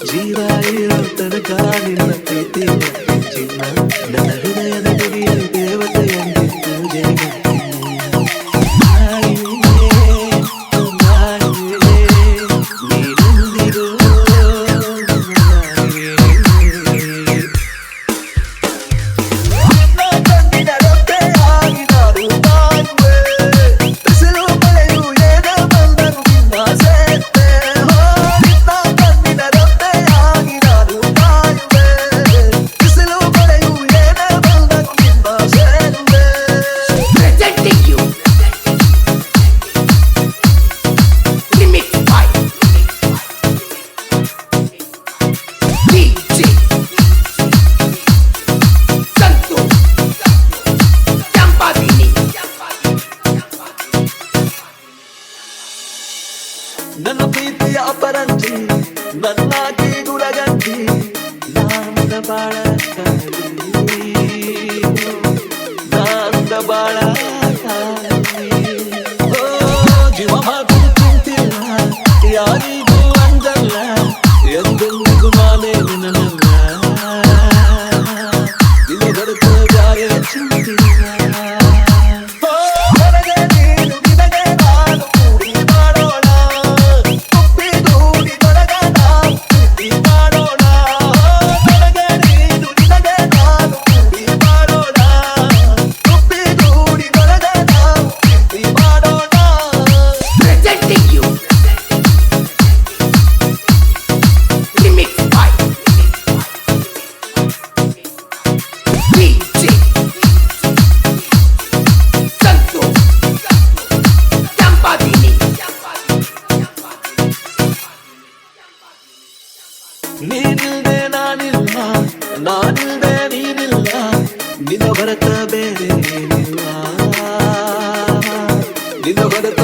ಜೀವ ಇರೋ ತನಕ ನಿನ್ನ ಪ್ರೀತಿಯ ಚಿನ್ನ ನನ್ನ ಹೃದಯದ ನನ್ನ ಪ್ರೀತಿಯ ಅಪರಂಜಿ ನನ್ನಾಗಿ ಗುಡಗಂಜಿ ನಾನದ ಬಾಳ ನಾನದ ಬಾಳ ಜೀವ ಮಾತು ತಿಂತಿಲ್ಲ ಯಾರಿಗೂ ಅಂದಲ್ಲ ಎಂದೆಂದಿಗೂ ನಾನೇ ನಿನ್ನ ನಾನಿಲ್ದೆ ನೀನಿಲ್ಲ ನಿನ್ನ ಹೊರತ ಬೇರೆ ಏನಿಲ್ಲ ನಿನ್ನ ಹೊರತ